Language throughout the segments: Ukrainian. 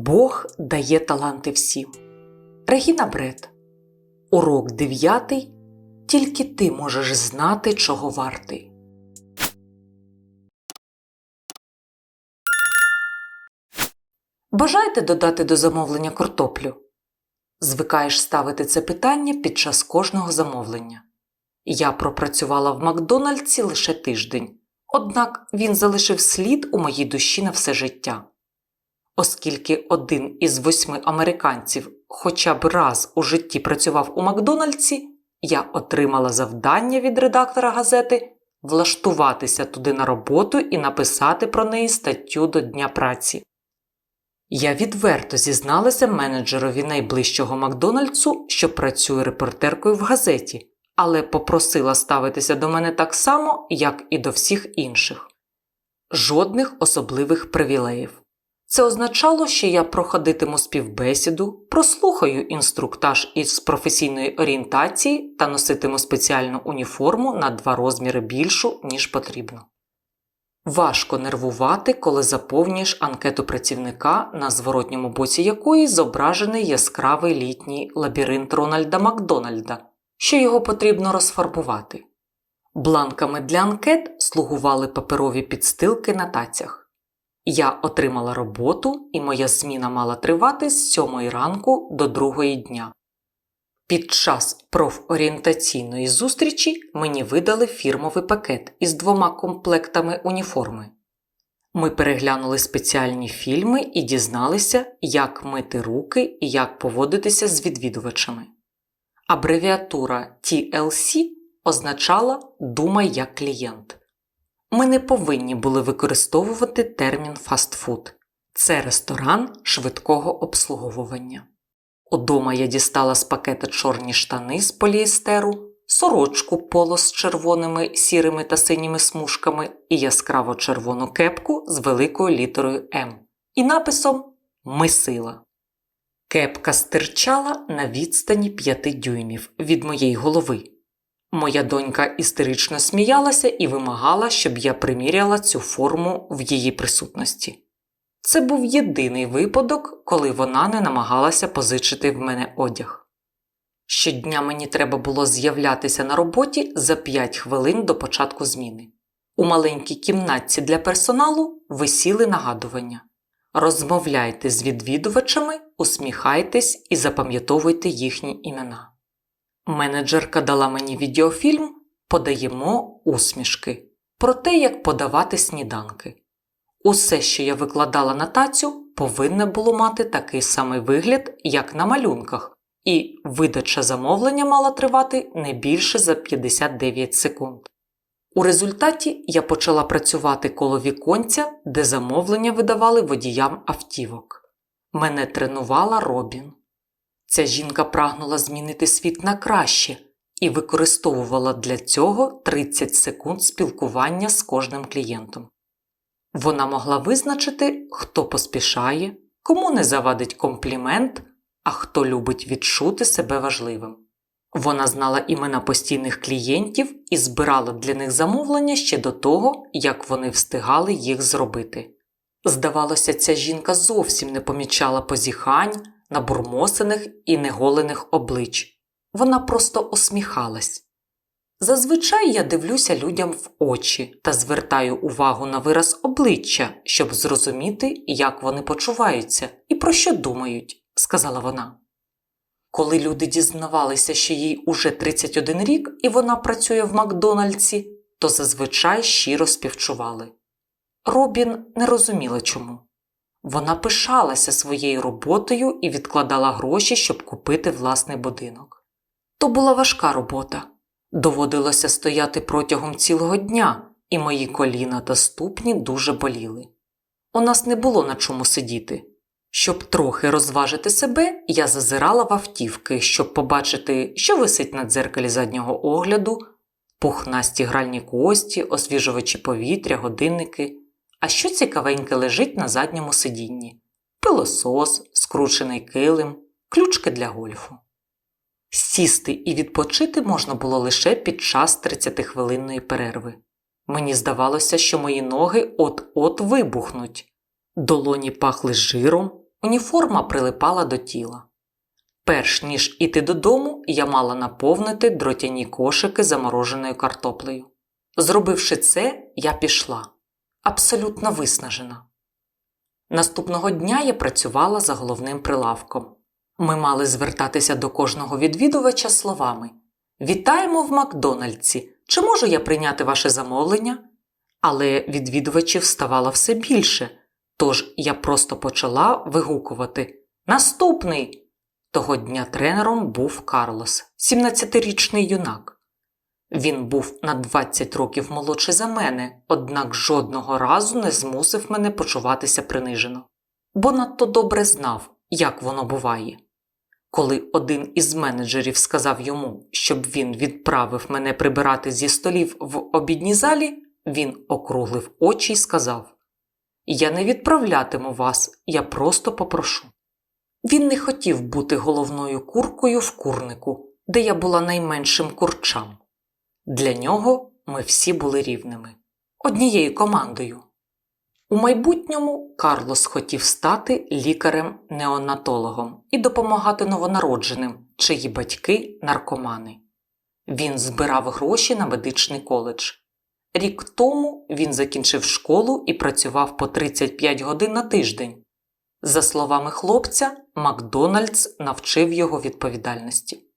Бог дає таланти всім. Регіна Бред. Урок 9. Тільки ти можеш знати, чого вартий. Бажаєте додати до замовлення картоплю? Звикаєш ставити це питання під час кожного замовлення. Я пропрацювала в Макдональдсі лише тиждень, однак він залишив слід у моїй душі на все життя. Оскільки один із восьми американців хоча б раз у житті працював у Макдональдсі, я отримала завдання від редактора газети влаштуватися туди на роботу і написати про неї статтю до Дня праці. Я відверто зізналася менеджерові найближчого Макдональдсу, що працює репортеркою в газеті, але попросила ставитися до мене так само, як і до всіх інших. Жодних особливих привілеїв. Це означало, що я проходитиму співбесіду, прослухаю інструктаж із професійної орієнтації та носитиму спеціальну уніформу на два розміри більшу, ніж потрібно. Важко нервувати, коли заповнюєш анкету працівника, на зворотньому боці якої зображений яскравий літній лабіринт Рональда Макдональда, що його потрібно розфарбувати. Бланками для анкет слугували паперові підстилки на тацях. Я отримала роботу, і моя зміна мала тривати з 7 ранку до 2 дня. Під час профорієнтаційної зустрічі мені видали фірмовий пакет із двома комплектами уніформи. Ми переглянули спеціальні фільми і дізналися, як мити руки і як поводитися з відвідувачами. Абревіатура TLC означала Думай як клієнт. Ми не повинні були використовувати термін фастфуд. Це ресторан швидкого обслуговування. Удома я дістала з пакета чорні штани з поліестеру, сорочку поло з червоними, сірими та синіми смужками і яскраво червону кепку з великою літерою М і написом Мисила. Кепка стирчала на відстані 5 дюймів від моєї голови. Моя донька істерично сміялася і вимагала, щоб я приміряла цю форму в її присутності. Це був єдиний випадок, коли вона не намагалася позичити в мене одяг. Щодня мені треба було з'являтися на роботі за 5 хвилин до початку зміни. У маленькій кімнатці для персоналу висіли нагадування. Розмовляйте з відвідувачами, усміхайтесь і запам'ятовуйте їхні імена. Менеджерка дала мені відеофільм Подаємо усмішки про те, як подавати сніданки. Усе, що я викладала на тацю, повинне було мати такий самий вигляд, як на малюнках, і видача замовлення мала тривати не більше за 59 секунд. У результаті я почала працювати коло віконця, де замовлення видавали водіям автівок. Мене тренувала Робін. Ця жінка прагнула змінити світ на краще і використовувала для цього 30 секунд спілкування з кожним клієнтом. Вона могла визначити, хто поспішає, кому не завадить комплімент, а хто любить відчути себе важливим. Вона знала імена постійних клієнтів і збирала для них замовлення ще до того, як вони встигали їх зробити. Здавалося, ця жінка зовсім не помічала позіхань, набурмосених і неголених облич. Вона просто усміхалась. Зазвичай я дивлюся людям в очі та звертаю увагу на вираз обличчя, щоб зрозуміти, як вони почуваються і про що думають, сказала вона. Коли люди дізнавалися, що їй уже 31 рік і вона працює в Макдональдсі, то зазвичай щиро співчували. Робін не розуміла чому. Вона пишалася своєю роботою і відкладала гроші, щоб купити власний будинок. То була важка робота. Доводилося стояти протягом цілого дня, і мої коліна та ступні дуже боліли. У нас не було на чому сидіти. Щоб трохи розважити себе, я зазирала в автівки, щоб побачити, що висить на дзеркалі заднього огляду, пухнасті гральні кості, освіжувачі повітря, годинники, а що цікавеньке лежить на задньому сидінні пилосос, скручений килим, ключки для гольфу. Сісти і відпочити можна було лише під час 30-хвилинної перерви. Мені здавалося, що мої ноги от-от вибухнуть. Долоні пахли жиром, Уніформа прилипала до тіла. Перш ніж іти додому, я мала наповнити дротяні кошики замороженою картоплею. Зробивши це, я пішла, абсолютно виснажена. Наступного дня я працювала за головним прилавком. Ми мали звертатися до кожного відвідувача словами Вітаємо в Макдональдсі! Чи можу я прийняти ваше замовлення? Але відвідувачів ставало все більше, тож я просто почала вигукувати Наступний! Того дня тренером був Карлос, 17-річний юнак. Він був на 20 років молодший за мене, однак жодного разу не змусив мене почуватися принижено, бо надто добре знав, як воно буває. Коли один із менеджерів сказав йому, щоб він відправив мене прибирати зі столів в обідній залі, він округлив очі й сказав: Я не відправлятиму вас, я просто попрошу. Він не хотів бути головною куркою в курнику, де я була найменшим курчам. Для нього ми всі були рівними, однією командою. У майбутньому Карлос хотів стати лікарем-неонатологом і допомагати новонародженим, чиї батьки наркомани. Він збирав гроші на медичний коледж. Рік тому він закінчив школу і працював по 35 годин на тиждень. За словами хлопця, Макдональдс навчив його відповідальності.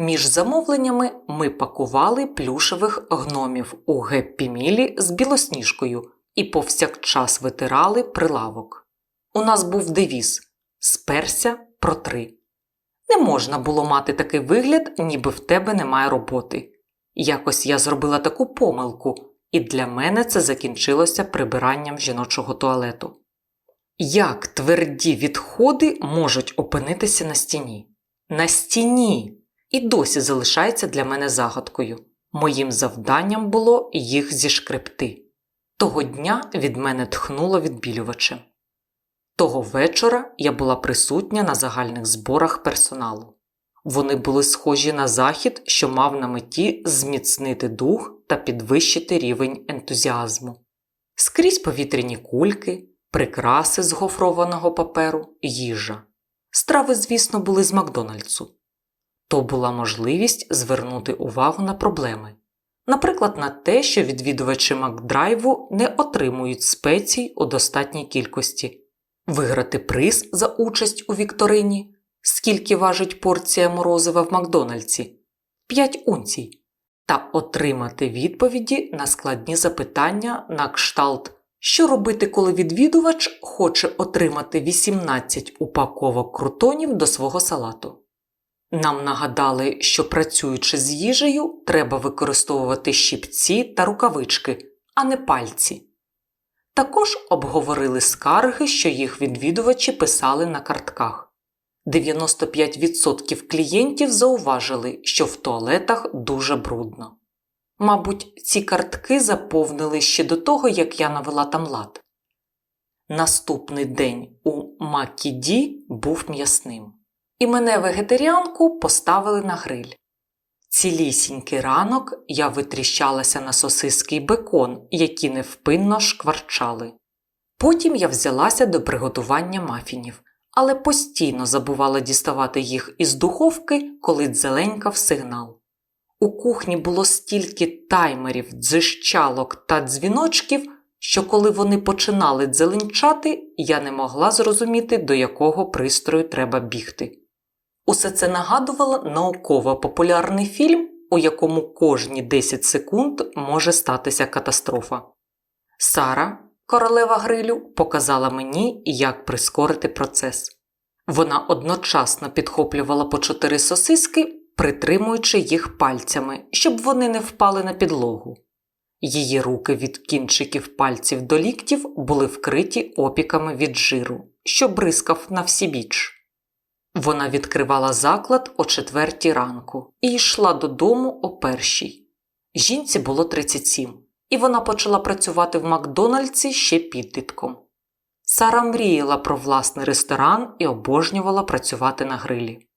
Між замовленнями ми пакували плюшевих гномів у геппі-мілі з білосніжкою і повсякчас витирали прилавок. У нас був девіз Сперся протри. Не можна було мати такий вигляд, ніби в тебе немає роботи. Якось я зробила таку помилку, і для мене це закінчилося прибиранням жіночого туалету. Як тверді відходи можуть опинитися на стіні? На стіні! І досі залишається для мене загадкою. Моїм завданням було їх зішкребти. Того дня від мене тхнуло відбілювачем. Того вечора я була присутня на загальних зборах персоналу. Вони були схожі на захід, що мав на меті зміцнити дух та підвищити рівень ентузіазму. Скрізь повітряні кульки, прикраси з гофрованого паперу, їжа. Страви, звісно, були з Макдональдсу. То була можливість звернути увагу на проблеми, наприклад, на те, що відвідувачі Макдрайву не отримують спецій у достатній кількості, виграти приз за участь у вікторині, скільки важить порція морозива в Макдональдсі 5 унцій, та отримати відповіді на складні запитання на кшталт. Що робити, коли відвідувач хоче отримати 18 упаковок крутонів до свого салату? Нам нагадали, що працюючи з їжею, треба використовувати щіпці та рукавички, а не пальці. Також обговорили скарги, що їх відвідувачі писали на картках. 95% клієнтів зауважили, що в туалетах дуже брудно. Мабуть, ці картки заповнили ще до того, як я навела там лад. Наступний день у Макіді був м'ясним, і мене вегетаріанку поставили на гриль. Цілісінький ранок я витріщалася на сосиски й бекон, які невпинно шкварчали. Потім я взялася до приготування мафінів, але постійно забувала діставати їх із духовки, коли дзеленькав сигнал. У кухні було стільки таймерів, дзищалок та дзвіночків, що коли вони починали дзеленчати, я не могла зрозуміти, до якого пристрою треба бігти. Усе це нагадувало науково-популярний фільм, у якому кожні 10 секунд може статися катастрофа. Сара, королева грилю, показала мені, як прискорити процес. Вона одночасно підхоплювала по чотири сосиски притримуючи їх пальцями, щоб вони не впали на підлогу. Її руки від кінчиків пальців до ліктів були вкриті опіками від жиру, що бризкав на всі біч. Вона відкривала заклад о четвертій ранку і йшла додому о першій. Жінці було 37, і вона почала працювати в Макдональдсі ще підлітком. Сара мріяла про власний ресторан і обожнювала працювати на грилі.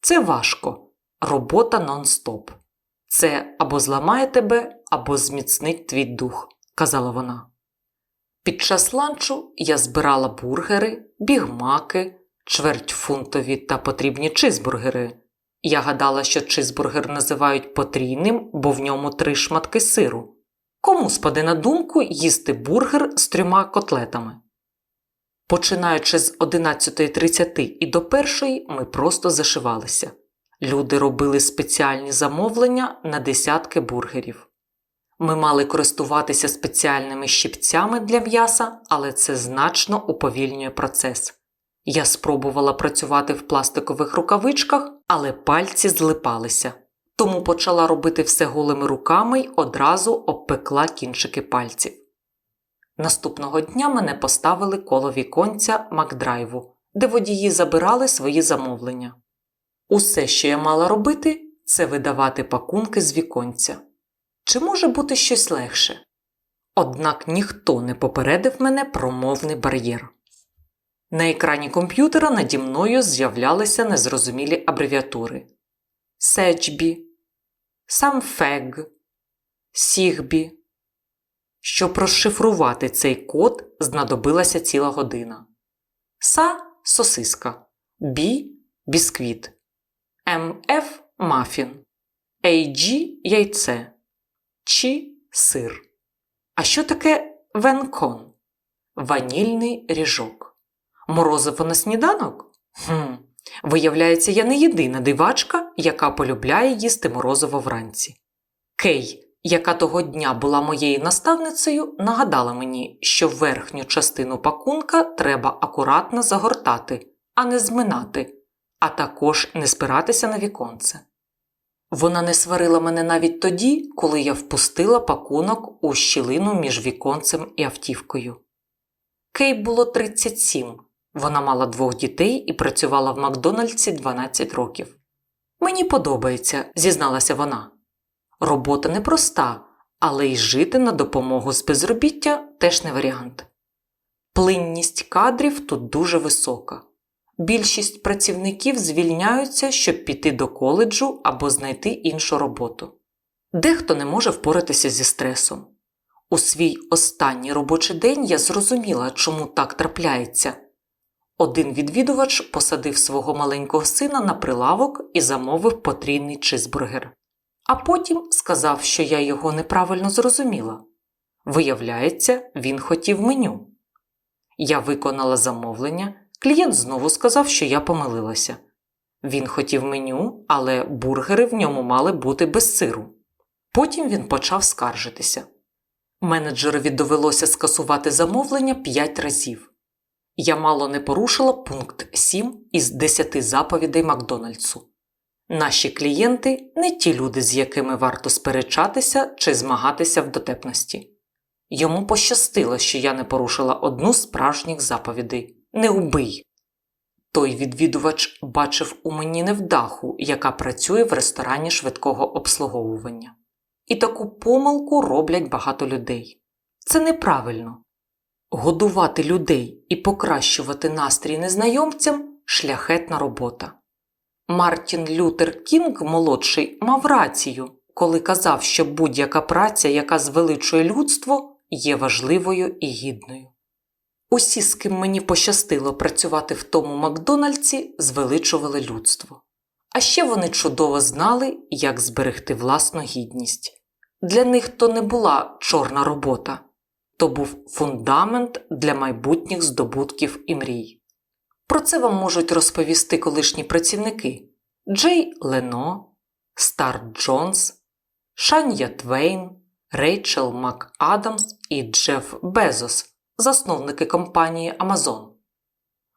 Це важко, робота нон-стоп. Це або зламає тебе, або зміцнить твій дух, казала вона. Під час ланчу я збирала бургери, бігмаки, чвертьфунтові та потрібні чизбургери. Я гадала, що чизбургер називають потрійним, бо в ньому три шматки сиру. Кому спаде на думку їсти бургер з трьома котлетами? Починаючи з 11.30 і до першої, ми просто зашивалися. Люди робили спеціальні замовлення на десятки бургерів. Ми мали користуватися спеціальними щипцями для м'яса, але це значно уповільнює процес. Я спробувала працювати в пластикових рукавичках, але пальці злипалися. Тому почала робити все голими руками й одразу обпекла кінчики пальців. Наступного дня мене поставили коло віконця Макдрайву, де водії забирали свої замовлення. Усе, що я мала робити, це видавати пакунки з віконця. Чи може бути щось легше? Однак ніхто не попередив мене про мовний бар'єр. На екрані комп'ютера наді мною з'являлися незрозумілі абревіатури Сечбі, Самфег, Сігбі. Щоб розшифрувати цей код, знадобилася ціла година. Са сосиска, Бі бісквіт, МФ мафін, AG яйце, Чи сир. А що таке венкон? Ванільний ріжок. Морозиво на сніданок? Хм, Виявляється, я не єдина дивачка, яка полюбляє їсти морозиво вранці. Кей, яка того дня була моєю наставницею, нагадала мені, що верхню частину пакунка треба акуратно загортати, а не зминати, а також не спиратися на віконце. Вона не сварила мене навіть тоді, коли я впустила пакунок у щілину між віконцем і автівкою. Кей було 37. Вона мала двох дітей і працювала в Макдональдсі 12 років. Мені подобається, зізналася вона. Робота непроста, але й жити на допомогу з безробіття теж не варіант. Плинність кадрів тут дуже висока. Більшість працівників звільняються, щоб піти до коледжу або знайти іншу роботу. Дехто не може впоратися зі стресом. У свій останній робочий день я зрозуміла, чому так трапляється. Один відвідувач посадив свого маленького сина на прилавок і замовив потрійний чизбургер. А потім сказав, що я його неправильно зрозуміла. Виявляється, він хотів меню. Я виконала замовлення, клієнт знову сказав, що я помилилася. Він хотів меню, але бургери в ньому мали бути без сиру. Потім він почав скаржитися. Менеджерові довелося скасувати замовлення 5 разів. Я мало не порушила пункт 7 із 10 заповідей Макдональдсу. Наші клієнти не ті люди, з якими варто сперечатися чи змагатися в дотепності. Йому пощастило, що я не порушила одну з справжніх заповідей не убий. Той відвідувач бачив у мені невдаху, яка працює в ресторані швидкого обслуговування. І таку помилку роблять багато людей. Це неправильно. Годувати людей і покращувати настрій незнайомцям шляхетна робота. Мартін Лютер Кінг молодший мав рацію, коли казав, що будь-яка праця, яка звеличує людство, є важливою і гідною. Усі, з ким мені пощастило працювати в тому Макдональдсі, звеличували людство. А ще вони чудово знали, як зберегти власну гідність. Для них то не була чорна робота, то був фундамент для майбутніх здобутків і мрій. Про це вам можуть розповісти колишні працівники Джей Лено, Стар Джонс, Шан'я Твейн, Рейчел МакАдамс і Джеф Безос, засновники компанії Amazon.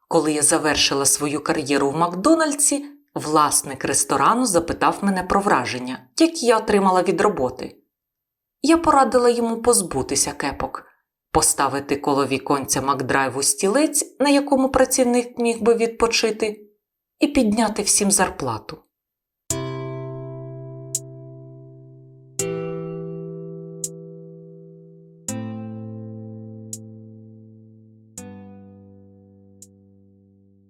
Коли я завершила свою кар'єру в Макдональдсі, власник ресторану запитав мене про враження, які я отримала від роботи. Я порадила йому позбутися кепок, поставити коло віконця Макдрайву стілець, на якому працівник міг би відпочити, і підняти всім зарплату.